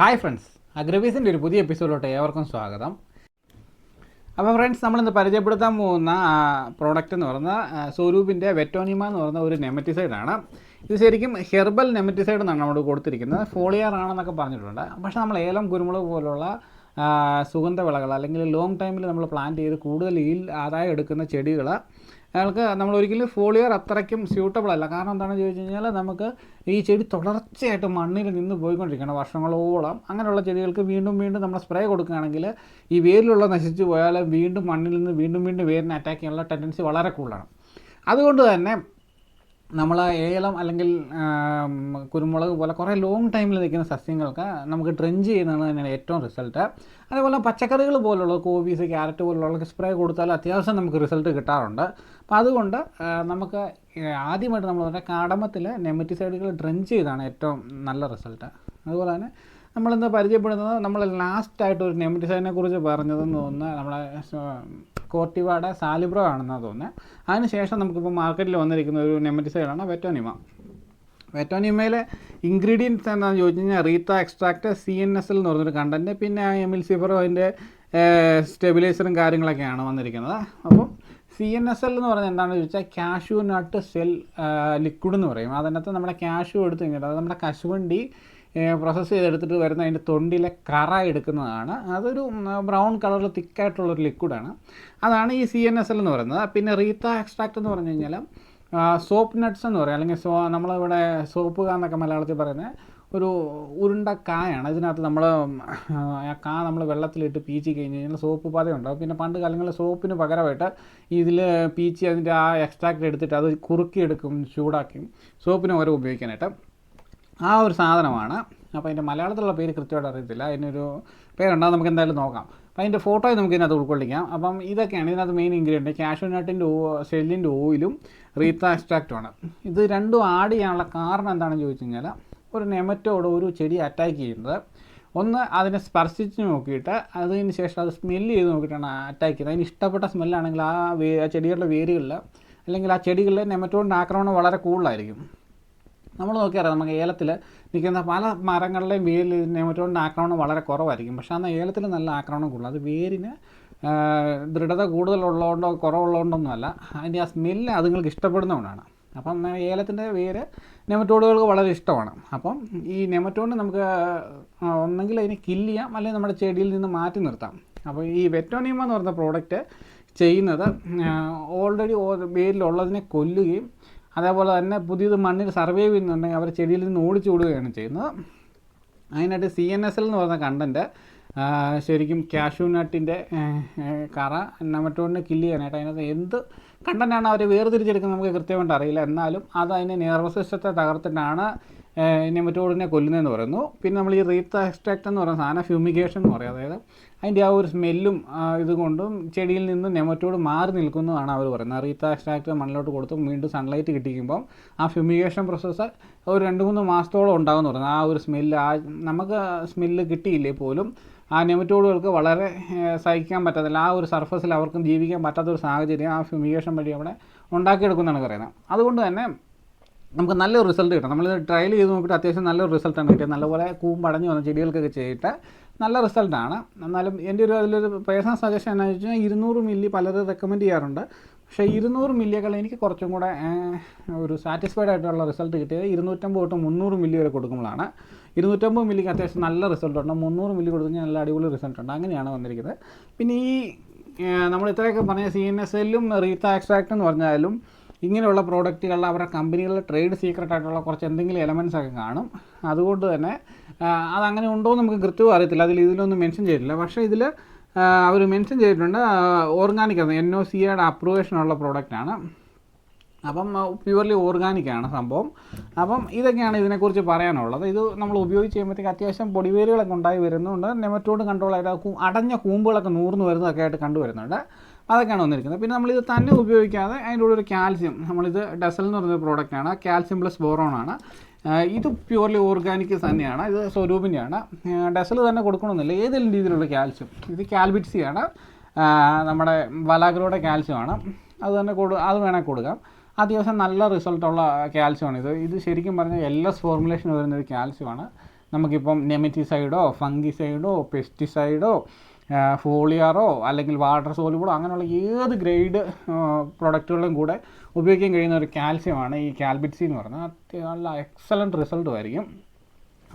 Hi friends അഗ്രവീസിന്റെ ഒരു പുതിയ എപ്പിസോഡിലോട്ട് ഏവർക്കും സ്വാഗതം. അപ്പോൾ ഫ്രണ്ട്സ് നമ്മളിന്ന് പരിചയപ്പെടുത്താൻ പോകുന്ന പ്രോഡക്റ്റ് എന്ന് പറയുന്നത് സ്വരൂപിന്റെ വെറ്റോനിമ എന്ന് പറയുന്ന ഒരു നെമറ്റിസൈഡാണ് ഇത് ശരിക്കും ഹെർബൽ നെമറ്റിസൈഡ് എന്നാണ് നമ്മൾ കൊടുത്തിരിക്കുന്നത്. ഫോളിയർ ആണെന്നൊക്കെ പറഞ്ഞിട്ടുണ്ട്. പക്ഷേ നമ്മൾ ഏലം കുരുമുളക് പോലുള്ള സുഗന്ധവിളകൾ അല്ലെങ്കിൽ ലോങ് ടൈമിൽ നമ്മൾ പ്ലാന്റ് ചെയ്ത് കൂടുതൽ ഈ ആദായം എടുക്കുന്ന ചെടികൾ അയാൾക്ക് നമ്മൾ ഒരിക്കലും ഫോളിയർ അത്രയ്ക്കും സ്യൂട്ടബിൾ അല്ല. കാരണം എന്താണെന്ന് ചോദിച്ചു കഴിഞ്ഞാൽ നമുക്ക് ഈ ചെടി തുടർച്ചയായിട്ട് മണ്ണിൽ നിന്ന് പോയിക്കൊണ്ടിരിക്കണം വർഷങ്ങളോളം. അങ്ങനെയുള്ള ചെടികൾക്ക് വീണ്ടും വീണ്ടും നമ്മൾ സ്പ്രേ കൊടുക്കുകയാണെങ്കിൽ ഈ വേരിലുള്ള നശിച്ചു പോയാൽ വീണ്ടും മണ്ണിൽ നിന്ന് വീണ്ടും വീണ്ടും വേരിനെ അറ്റാക്ക് ചെയ്യാനുള്ള ടെൻഡൻസി വളരെ കൂടുതലാണ്. അതുകൊണ്ട് തന്നെ നമ്മൾ ആ ഏലം അല്ലെങ്കിൽ കുരുമുളക് പോലെ കുറേ ലോങ് ടൈമിൽ നിൽക്കുന്ന സസ്യങ്ങൾക്ക് നമുക്ക് ഡ്രഞ്ച് ചെയ്യുന്നതാണ് തന്നെയാണ് ഏറ്റവും റിസൾട്ട് അതേപോലെ പച്ചക്കറികൾ പോലുള്ള കോവീസ് ക്യാരറ്റ് പോലുള്ള സ്പ്രേ കൊടുത്താൽ അത്യാവശ്യം നമുക്ക് റിസൾട്ട് കിട്ടാറുണ്ട്. അപ്പോൾ അതുകൊണ്ട് നമുക്ക് ആദ്യമായിട്ട് നമ്മൾ പറഞ്ഞ കാടമത്തിൽ നെമറ്റിസൈഡുകൾ ഡ്രഞ്ച് ചെയ്താണ് ഏറ്റവും നല്ല റിസൾട്ട് അതുപോലെ തന്നെ നമ്മളിന്ന് പരിചയപ്പെടുന്നത്? നമ്മൾ ലാസ്റ്റായിട്ട് ഒരു ഡിസൈനെ കുറിച്ച് പറഞ്ഞതെന്ന് തോന്നുന്നത് നമ്മളെ കോർട്ടിവാടെ സാലിബ്രോ ആണെന്നാണ് തോന്നുന്നത് അതിനുശേഷം നമുക്കിപ്പോൾ മാർക്കറ്റിൽ വന്നിരിക്കുന്ന ഒരു നെമറ്റിസൈഡാണ് വെറ്റോനിമ. വെറ്റോനിമയിലെ ഇൻഗ്രീഡിയൻസ് എന്താണെന്ന് ചോദിച്ചു കഴിഞ്ഞാൽ reetha extract C N S L എന്ന് പറഞ്ഞൊരു കണ്ടന്റ് പിന്നെ എമിൽ സിഫറോ അതിന്റെ സ്റ്റെബിലൈസറും കാര്യങ്ങളൊക്കെയാണ് വന്നിരിക്കുന്നത്. അപ്പോൾ സി എൻ എസ് എൽ എന്ന് പറഞ്ഞാൽ എന്താണെന്ന് ചോദിച്ചാൽ കാഷ്യൂ നട്ട് സെൽ ലിക്വിഡ് എന്ന് പറയും. അതിനകത്ത് നമ്മുടെ കാഷ്യൂ എടുത്ത് കഴിഞ്ഞിട്ട് അത് നമ്മുടെ കശുവണ്ടി പ്രോസസ്സ് ചെയ്തെടുത്തിട്ട് വരുന്ന അതിന്റെ തൊണ്ടിലെ കറ എടുക്കുന്നതാണ്. അതൊരു ബ്രൗൺ കളറിൽ തിക്കായിട്ടുള്ളൊരു ലിക്വിഡാണ് അതാണ് ഈ സി എൻ എസ് എൽ എന്ന് പറയുന്നത്. പിന്നെ റീത്ത എക്സ്ട്രാക്ട് എന്ന് പറഞ്ഞു കഴിഞ്ഞാൽ സോപ്പ് നട്ട്സ് എന്ന് പറയും. അല്ലെങ്കിൽ സോ നമ്മളിവിടെ സോപ്പ് എന്നൊക്കെ മലയാളത്തിൽ പറയുന്നത് ഒരു ഉരുണ്ട കായാണ്. ഇതിനകത്ത് നമ്മൾ ആ കാ നമ്മൾ വെള്ളത്തിലിട്ട് പീച്ചി കഴിഞ്ഞ് കഴിഞ്ഞാൽ സോപ്പ് പത ഉണ്ടാവും പിന്നെ പണ്ട് കാലങ്ങളിൽ സോപ്പിന് പകരമായിട്ട് ഇതിൽ പീച്ചി അതിന്റെ ആ എക്സ്ട്രാക്ട് എടുത്തിട്ട് അത് കുറുക്കിയെടുക്കും ചൂടാക്കും സോപ്പിന് ഓരോ ഉപയോഗിക്കാനായിട്ട്. ആ ഒരു സാധനമാണ്. അപ്പോൾ അതിന്റെ മലയാളത്തിലുള്ള പേര് കൃത്യമായിട്ട് അറിയത്തില്ല. അതിനൊരു പേരുണ്ടാകും നമുക്ക് എന്തായാലും നോക്കാം. അപ്പോൾ അതിന്റെ ഫോട്ടോ നമുക്ക് ഇതിനകത്ത് ഉൾക്കൊള്ളിക്കാം. അപ്പം ഇതൊക്കെയാണ്. ഇതിനകത്ത് മെയിൻ ഇൻഗ്രീഡിയന്റ് കാഷ്യൂനട്ടിന്റെ ഓ ഷെല്ലിന്റെ ഓയിലും റീത്ത എക്സ്ട്രാക്റ്റുമാണ് ഇത് രണ്ടും ആഡ് ചെയ്യാനുള്ള കാരണം എന്താണെന്ന് ചോദിച്ചു കഴിഞ്ഞാൽ ഒരു നെമറ്റോട് ഒരു ചെടി അറ്റാക്ക് ചെയ്യുന്നത്. ഒന്ന് അതിനെ സ്പർശിച്ച് നോക്കിയിട്ട് അതിന് ശേഷം അത് സ്മെല്ല് ചെയ്ത് നോക്കിയിട്ടാണ് അറ്റാക്ക് ചെയ്യുന്നത്. അതിന് ഇഷ്ടപ്പെട്ട സ്മെല്ലാണെങ്കിൽ ആ വേ ആ ചെടികളുടെ വേരുകളിൽ അല്ലെങ്കിൽ ആ ചെടികളിൽ നെമറ്റോഡിന്റെ ആക്രമണം വളരെ കൂടുതലായിരിക്കും. നമ്മൾ നോക്കിയാൽ നമുക്ക് ഏലത്തിൽ നിൽക്കുന്ന പല മരങ്ങളുടെയും വേരിൽ നെമറ്റോണിന്റെ ആക്രമണം വളരെ കുറവായിരിക്കും. പക്ഷേ അന്ന് ഏലത്തിൽ നല്ല ആക്രമണം കൂടുതൽ. അത് വേരിന് ദൃഢത കൂടുതലുള്ളതുകൊണ്ടോ കുറവുള്ളതുകൊണ്ടൊന്നുമല്ല. അതിന്റെ ആ സ്മെല്ല് അതുങ്ങൾക്ക് ഇഷ്ടപ്പെടുന്നതുകൊണ്ടാണ്. അപ്പം ഏലത്തിന്റെ വേര് നെമറ്റോഡുകൾക്ക് വളരെ ഇഷ്ടമാണ്. അപ്പം ഈ നെമറ്റോഡിനെ നമുക്ക് ഒന്നെങ്കിൽ അതിനെ കില്ല് ചെയ്യാം അല്ലെങ്കിൽ നമ്മുടെ ചെടിയിൽ നിന്ന് മാറ്റി നിർത്താം. അപ്പോൾ ഈ വെറ്റോണിയമ എന്ന് പറഞ്ഞ പ്രോഡക്റ്റ് ചെയ്യുന്നത് ഓൾറെഡി വേരിലുള്ളതിനെ കൊല്ലുകയും അതേപോലെ തന്നെ പുതിയത് മണ്ണിൽ സർവൈവ് ചെയ്യുന്നുണ്ടെങ്കിൽ അവർ ചെടിയിൽ നിന്ന് ഓടിച്ചു വിടുകയാണ് ചെയ്യുന്നത്. അതിനായിട്ട് സി എൻ എസ് എൽ എന്ന് പറയുന്ന കണ്ടന്റ് ശരിക്കും കാഷ്യൂ നട്ടിന്റെ കറ നമറ്റോണിനെ കില്ല് ചെയ്യാനായിട്ട് അതിനകത്ത് എന്ത് കണ്ടന്റാണ് അവർ വേർതിരിച്ചെടുക്കുന്നത് നമുക്ക് കൃത്യമായിട്ട് അറിയില്ല. എന്നാലും അത് അതിന്റെ നെർവസ് സിസ്റ്റത്തെ തകർത്തിട്ടാണ് നെമറ്റോഡിനെ കൊല്ലുന്നതെന്ന് പറയുന്നു. പിന്നെ നമ്മൾ ഈ റീത്ത എക്സ്ട്രാക്ട് എന്ന് പറയുന്ന സാധനം ഫ്യൂമിഗേഷൻ എന്ന് പറയും. അതായത് അതിന്റെ ആ ഒരു സ്മെല്ലും ഇതുകൊണ്ടും ചെടിയിൽ നിന്ന് നെമറ്റോഡ് മാറി നിൽക്കുന്നതാണ് അവർ പറയുന്നത്. റീത്ത എക്സ്ട്രാക്ട് മണ്ണിലോട്ട് കൊടുത്ത് വീണ്ടും സൺലൈറ്റ് കിട്ടിക്കുമ്പം ആ ഫ്യൂമിഗേഷൻ പ്രോസസ്സ് ഒരു രണ്ട് മൂന്ന് മാസത്തോളം ഉണ്ടാകുമെന്ന് പറയുന്നത്. ആ ഒരു സ്മെല്ല് ആ നമുക്ക് സ്മെല്ല് കിട്ടിയില്ലേ പോലും ആ നെമറ്റോഡുകൾക്ക് വളരെ സഹിക്കാൻ പറ്റത്തില്ല. ആ ഒരു സർഫസിൽ അവർക്കും ജീവിക്കാൻ പറ്റാത്ത ഒരു സാഹചര്യം ആ ഫ്യൂമിഗേഷൻ വഴി അവിടെ ഉണ്ടാക്കിയെടുക്കുന്നതാണ് പറയുന്നത്. അതുകൊണ്ട് തന്നെ നമുക്ക് നല്ലൊരു റിസൾട്ട് കിട്ടും. നമ്മൾ ട്രയൽ ചെയ്ത് നോക്കിയിട്ട് അത്യാവശ്യം നല്ലൊരു റിസൾട്ടാണ് കിട്ടിയത്. നല്ലപോലെ കൂമ്പ് കൂമ്പടഞ്ഞു വന്ന ചെടികൾക്കൊക്കെ ചെയ്തിട്ട് നല്ല റിസൾട്ടാണ് എന്നാലും എന്റെ ഒരു അതിലൊരു പേഴ്സണൽ സജഷൻ എന്താണെന്ന് വെച്ച് കഴിഞ്ഞാൽ ഇരുന്നൂറ് മില്ലി പലരും റെക്കമെൻഡ് ചെയ്യാറുണ്ട്. പക്ഷേ ഇരുന്നൂറ് മില്ലിയേക്കാൾ എനിക്ക് കുറച്ചും കൂടെ ഒരു സാറ്റിസ്ഫൈഡ് ആയിട്ടുള്ള റിസൾട്ട് കിട്ടിയത് ഇരുന്നൂറ്റമ്പത് തൊട്ട് മുന്നൂറ് മില്ലി വരെ കൊടുക്കുമ്പോഴാണ്. ഇരുന്നൂറ്റമ്പത് മില്ലിക്ക് അത്യാവശ്യം നല്ല റിസൾട്ട് ഉണ്ട്. മുന്നൂറ് മില്ലി കൊടുത്തു നല്ല അടിപൊളി റിസൾട്ട് ഉണ്ട്. അങ്ങനെയാണ് വന്നിരിക്കുന്നത്. പിന്നെ ഈ നമ്മൾ ഇത്രയൊക്കെ പറഞ്ഞ സി എൻ എസ് എല്ലും റീത്ത എക്സ്ട്രാക്ട് എന്ന് പറഞ്ഞാലും ഇങ്ങനെയുള്ള പ്രോഡക്റ്റുകളിൽ അവരുടെ കമ്പനികളിലെ ട്രേഡ് സീക്രട്ട് ആയിട്ടുള്ള കുറച്ച് എന്തെങ്കിലും എലമെൻസ് ഒക്കെ കാണും. അതുകൊണ്ട് തന്നെ അതങ്ങനെ ഉണ്ടോ എന്ന് നമുക്ക് കൃത്യവും അറിയത്തില്ല. അതിൽ ഇതിലൊന്നും മെൻഷൻ ചെയ്തിട്ടില്ല. പക്ഷേ ഇതിൽ അവർ മെൻഷൻ ചെയ്തിട്ടുണ്ട് ഓർഗാനിക് ആണ്. എൻ ഒ സിയുടെ അപ്രൂവേഷനുള്ള പ്രോഡക്റ്റാണ് അപ്പം പ്യുവർലി ഓർഗാനിക് ആണ് സംഭവം. അപ്പം ഇതൊക്കെയാണ് ഇതിനെക്കുറിച്ച് പറയാനുള്ളത്. ഇത് നമ്മൾ ഉപയോഗിച്ച് കഴിയുമ്പോഴത്തേക്ക് അത്യാവശ്യം പൊടിവേരുകളൊക്കെ ഉണ്ടായി വരുന്നുണ്ട്. നെമറ്റോഡ് കൺട്രോൾ ആയിട്ട് അടഞ്ഞ കൂമ്പുകളൊക്കെ നൂർന്ന് വരുന്നതൊക്കെ ആയിട്ട് കണ്ടുവരുന്നുണ്ട്. അതൊക്കെയാണ് വന്നിരിക്കുന്നത്. പിന്നെ നമ്മളിത് തന്നെ ഉപയോഗിക്കാതെ അതിന്റെ കൂടെ ഒരു കാൽസ്യം നമ്മളിത് ഡസൽ എന്ന് പറയുന്ന പ്രോഡക്റ്റാണ് കാൽസ്യം പ്ലസ് ബോറോൺ ആണ്. ഇത് പ്യുവർലി ഓർഗാനിക് തന്നെയാണ്. ഇത് സ്വരൂപിന്റെയാണ് ഡസൽ തന്നെ കൊടുക്കണമെന്നില്ല. ഏതെങ്കിലും രീതിയിലുള്ള കാൽസ്യം. ഇത് കാൽബിറ്റ്സി ആണ്. നമ്മുടെ വലാഗ്രോയുടെ കാൽസ്യമാണ്. അത് തന്നെ കൊടു അത് വേണമെങ്കിൽ കൊടുക്കാം. അത്യാവശ്യം നല്ല റിസൾട്ടുള്ള കാൽസ്യമാണ് ഇത്. ഇത് ശരിക്കും പറഞ്ഞാൽ എസ് ഫോർമുലേഷൻ വരുന്ന ഒരു കാൽസ്യമാണ്. നമുക്കിപ്പം നെമറ്റിസൈഡോ ഫംഗിസൈഡോ പെസ്റ്റിസൈഡോ ഫോളിയാറോ അല്ലെങ്കിൽ വാട്ടർ സോലിബിളോ അങ്ങനെയുള്ള ഏത് ഗ്രേഡ് പ്രൊഡക്റ്റുകളും കൂടെ ഉപയോഗിക്കാൻ കഴിയുന്ന ഒരു കാൽസ്യമാണ് ഈ കാൽബിറ്റ്സി എന്ന് പറയുന്നത്. അത്യാവശ്യം നല്ല എക്സലന്റ് റിസൾട്ട് ആയിരിക്കും.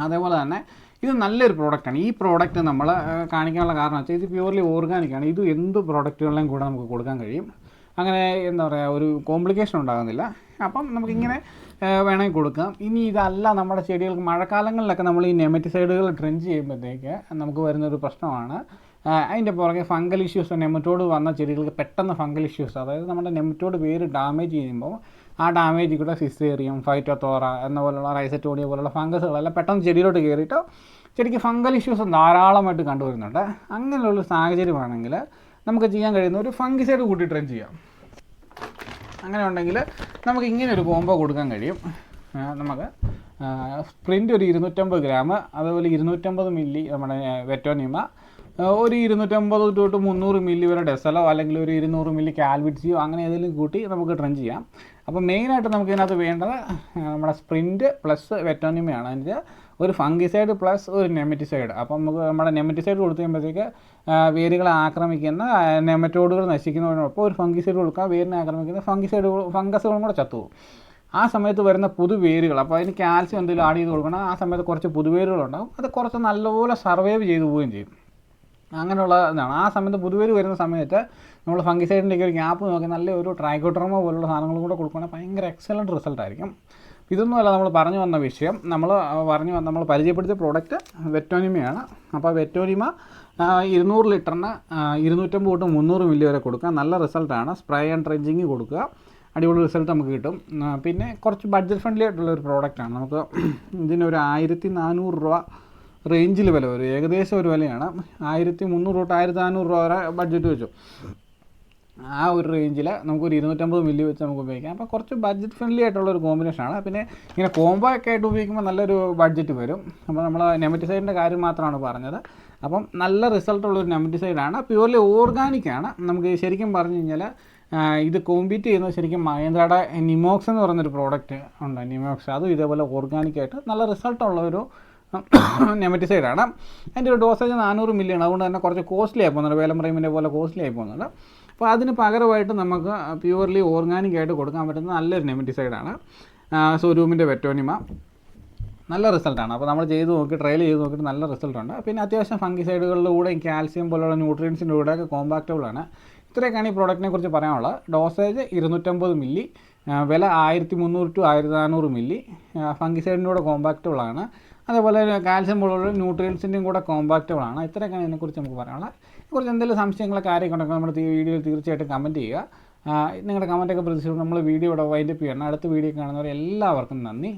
അതേപോലെ തന്നെ ഇത് നല്ലൊരു പ്രോഡക്റ്റാണ് ഈ പ്രോഡക്റ്റ് നമ്മൾ കാണിക്കാനുള്ള കാരണം വെച്ചാൽ ഇത് പ്യൂർലി ഓർഗാനിക്കാണ് ഇത് എന്ത് പ്രോഡക്റ്റുകളിലും കൂടെ നമുക്ക് കൊടുക്കാൻ കഴിയും. അങ്ങനെ എന്താ പറയുക ഒരു കോംപ്ലിക്കേഷൻ ഉണ്ടാകുന്നില്ല. അപ്പം നമുക്കിങ്ങനെ വേണമെങ്കിൽ കൊടുക്കാം. ഇനി ഇതല്ല നമ്മുടെ ചെടികൾക്ക് മഴക്കാലങ്ങളിലൊക്കെ നമ്മൾ ഈ നെമറ്റിസൈഡുകൾ ഡ്രെഞ്ച് ചെയ്യുമ്പോഴത്തേക്ക് നമുക്ക് വരുന്നൊരു പ്രശ്നമാണ്. അതിന്റെ പുറകെ ഫംഗൽ ഇഷ്യൂസ് നെമറ്റോഡ് വന്ന ചെടികൾക്ക് പെട്ടെന്ന് ഫംഗൽ ഇഷ്യൂസ് അതായത് നമ്മുടെ നെമറ്റോഡ് വേര് ഡാമേജ് ചെയ്യുമ്പോൾ ആ ഡാമേജിൽ കൂടെ സിസേറിയം ഫൈറ്റോത്തോറ എന്ന പോലുള്ള റൈസറ്റോണിയ പോലുള്ള ഫംഗസുകളെല്ലാം പെട്ടെന്ന് ചെടിയിലോട്ട് കയറിയിട്ട് ചെടിക്ക് ഫംഗൽ ഇഷ്യൂസ് ധാരാളമായിട്ട് കണ്ടുവരുന്നുണ്ട്. അങ്ങനെയുള്ള സാഹചര്യമാണെങ്കിൽ നമുക്ക് ചെയ്യാൻ കഴിയുന്ന ഒരു ഫംഗിസൈഡ് കൂട്ടി ട്രെയിൻ ചെയ്യാം. അങ്ങനെ ഉണ്ടെങ്കിൽ നമുക്ക് ഇങ്ങനെ ഒരു കോംബോ കൊടുക്കാൻ കഴിയും. നമുക്ക് സ്പ്രിന്റ് ഒരു ഇരുന്നൂറ്റമ്പത് ഗ്രാം അതുപോലെ ഇരുന്നൂറ്റമ്പത് മില്ലി നമ്മുടെ വെറ്റോനിമ ഒരു ഇരുന്നൂറ്റമ്പത് തൊട്ട് മുന്നൂറ് മില്ലി വരെ ഡെസലോ അല്ലെങ്കിൽ ഒരു ഇരുന്നൂറ് മില്ലി കാൽവിറ്റ്സിയോ അങ്ങനെ ഏതെങ്കിലും കൂട്ടി നമുക്ക് ട്രെൻ ചെയ്യാം. അപ്പോൾ മെയിനായിട്ട് നമുക്ക് ഇതിനകത്ത് വേണ്ടത് നമ്മുടെ സ്പ്രിന്റ് പ്ലസ് വെറ്റോനിമയാണ്. അതിന്റെ ഒരു ഫംഗിസൈഡ് പ്ലസ് ഒരു നെമറ്റിസൈഡ്. അപ്പം നമുക്ക് നമ്മുടെ നെമറ്റിസൈഡ് കൊടുത്തു കഴിയുമ്പോഴത്തേക്ക് വേരുകളെ ആക്രമിക്കുന്ന നെമറ്റോഡുകൾ നശിക്കുന്നതിനൊപ്പം ഒരു ഫംഗിസൈഡ് കൊടുക്കുക വേരിനെ ആക്രമിക്കുന്ന ഫംഗിസൈഡ് ഫംഗസുകളും കൂടെ ചത്തുപോകും ആ സമയത്ത് വരുന്ന പുതുവേരുകൾ അപ്പോൾ അതിന് കാൽസ്യം എന്തെങ്കിലും ആഡ് ചെയ്ത് കൊടുക്കണം. ആ സമയത്ത് കുറച്ച് പുതുവേരുകളുണ്ടാകും അത് കുറച്ച് നല്ലപോലെ സർവൈവ് ചെയ്തു പോവുകയും ചെയ്യും. അങ്ങനെയുള്ള ഇതാണ്. ആ സമയത്ത് പുതുവേര് വരുന്ന സമയത്ത് നമ്മൾ ഫംഗിസൈഡിന്റെയൊക്കെ ഒരു ഗ്യാപ്പ് നോക്കി നല്ല ഒരു ട്രൈക്കോട്രോമ പോലുള്ള സാധനങ്ങളും കൂടെ കൊടുക്കുകയാണെങ്കിൽ ഭയങ്കര എക്സലന്റ് റിസൾട്ട് ആയിരിക്കും. ഇതൊന്നുമല്ല നമ്മൾ പറഞ്ഞു വന്ന വിഷയം. നമ്മൾ പറഞ്ഞു വന്ന നമ്മൾ പരിചയപ്പെടുത്തിയ പ്രോഡക്റ്റ് വെറ്റോനിമയാണ്. അപ്പോൾ വെറ്റോനിമ ഇരുന്നൂറ് ലിറ്ററിന് ഇരുന്നൂറ്റമ്പത് തൊട്ട് മുന്നൂറ് മില്ലി വരെ കൊടുക്കുക. നല്ല റിസൾട്ടാണ് സ്പ്രേ ആൻഡ് ട്രെഞ്ചിങ് കൊടുക്കുക. അടിപൊളി റിസൾട്ട് നമുക്ക് കിട്ടും. പിന്നെ കുറച്ച് ബഡ്ജറ്റ് ഫ്രണ്ട്ലി ആയിട്ടുള്ള ഒരു പ്രോഡക്റ്റാണ് നമുക്ക് ഇതിനൊരു ആയിരത്തി നാനൂറ് രൂപ റേഞ്ചിൽ വില വരും. ഏകദേശം ഒരു വിലയാണ്. ആയിരത്തി മുന്നൂറ് തൊട്ട് ആയിരത്തി നാനൂറ് രൂപ വരെ ബഡ്ജറ്റ് വെച്ചു. ആ ഒരു റേഞ്ചിൽ നമുക്കൊരു ഇരുന്നൂറ്റമ്പത് മില്ലി വെച്ച് നമുക്ക് ഉപയോഗിക്കാം. അപ്പോൾ കുറച്ച് ബഡ്ജറ്റ് ഫ്രണ്ട്ലി ആയിട്ടുള്ള ഒരു കോമ്പിനേഷനാണ് പിന്നെ ഇങ്ങനെ കോംബോ ഒക്കെ ആയിട്ട് ഉപയോഗിക്കുമ്പോൾ നല്ലൊരു ബഡ്ജറ്റ് വരും. അപ്പോൾ നമ്മൾ നെമറ്റിസൈഡിന്റെ കാര്യം മാത്രമാണ് പറഞ്ഞത്. അപ്പം നല്ല റിസൾട്ട് റിസൾട്ടുള്ളൊരു നെമറ്റിസൈഡാണ്. ഓർഗാനിക് ആണ്. നമുക്ക് ശരിക്കും പറഞ്ഞു കഴിഞ്ഞാൽ ഇത് കോമ്പീറ്റ് ചെയ്യുന്നത് ശരിക്കും മഹേന്ദ്രയുടെ നിമോക്സ് എന്ന് പറയുന്നൊരു പ്രോഡക്റ്റ് ഉണ്ട്. നിമോക്സ്. അതും ഇതേപോലെ ഓർഗാനിക് ആയിട്ട് നല്ല റിസൾട്ടുള്ള ഒരു നെമറ്റിസൈഡാണ് അതിന്റെ ഒരു ഡോസേജ് നാനൂറ് ആണ് അതുകൊണ്ട് തന്നെ കുറച്ച് കോസ്റ്റ്ലി ആയി പോകുന്നുണ്ട്. വേലമ്പ്രൈമിന്റെ പോലെ കോസ്റ്റ്ലി ആയി പോകുന്നുണ്ട്. അപ്പോൾ അതിന് പകരമായിട്ട് നമുക്ക് പ്യുവർലി ഓർഗാനിക് ആയിട്ട് കൊടുക്കാൻ പറ്റുന്ന നല്ലൊരു നെമറ്റിസൈഡാണ് സോരൂമിന്റെ വെറ്റോനിമ നല്ല റിസൾട്ടാണ് അപ്പോൾ നമ്മൾ ചെയ്ത് നോക്കി ട്രയൽ ചെയ്ത് നോക്കിയിട്ട് നല്ല റിസൾട്ടുണ്ട് പിന്നെ അത്യാവശ്യം ഫംഗിസൈഡുകളിലൂടെ കാൽസ്യം പോലുള്ള ന്യൂട്രിയൻസിന്റെ കൂടെ ഒക്കെ കോമ്പാക്റ്റബിൾ ആണ്. ഇത്രയൊക്കെയാണ് ഈ പ്രോഡക്റ്റിനെ കുറിച്ച് പറയാനുള്ളത്. ഡോസേജ് ഇരുന്നൂറ്റമ്പത് മില്ലി വില ആയിരത്തി മുന്നൂറ് ടു ആയിരത്തി നാനൂറ് മില്ലി ഫംഗിസൈഡിന്റെ കൂടെ കോമ്പാക്റ്റബിൾ ആണ്. അതേപോലെ കാൽസ്യം പോലുള്ള ന്യൂട്രിയൻസിന്റെയും കൂടെ കോമ്പാക്റ്റബിൾ ആണ്. ഇത്രയൊക്കെയാണ് ഇതിനെക്കുറിച്ച് നമുക്ക് പറയാനുള്ളത്. കുറച്ച് എന്തെങ്കിലും സംശയങ്ങളൊക്കെ കാര്യമൊക്കെ ഉണ്ടെങ്കിൽ നമ്മുടെ വീഡിയോയിൽ തീർച്ചയായിട്ടും കമന്റ് ചെയ്യുക. നിങ്ങളുടെ കമന്റൊക്കെ പ്രതീക്ഷിച്ചുകൊണ്ട് നമ്മൾ വീഡിയോ ഇവിടെ വൈൻഡപ്പ് ചെയ്യണം. അടുത്ത വീഡിയോ കാണുന്നവർ എല്ലാവർക്കും നന്ദി.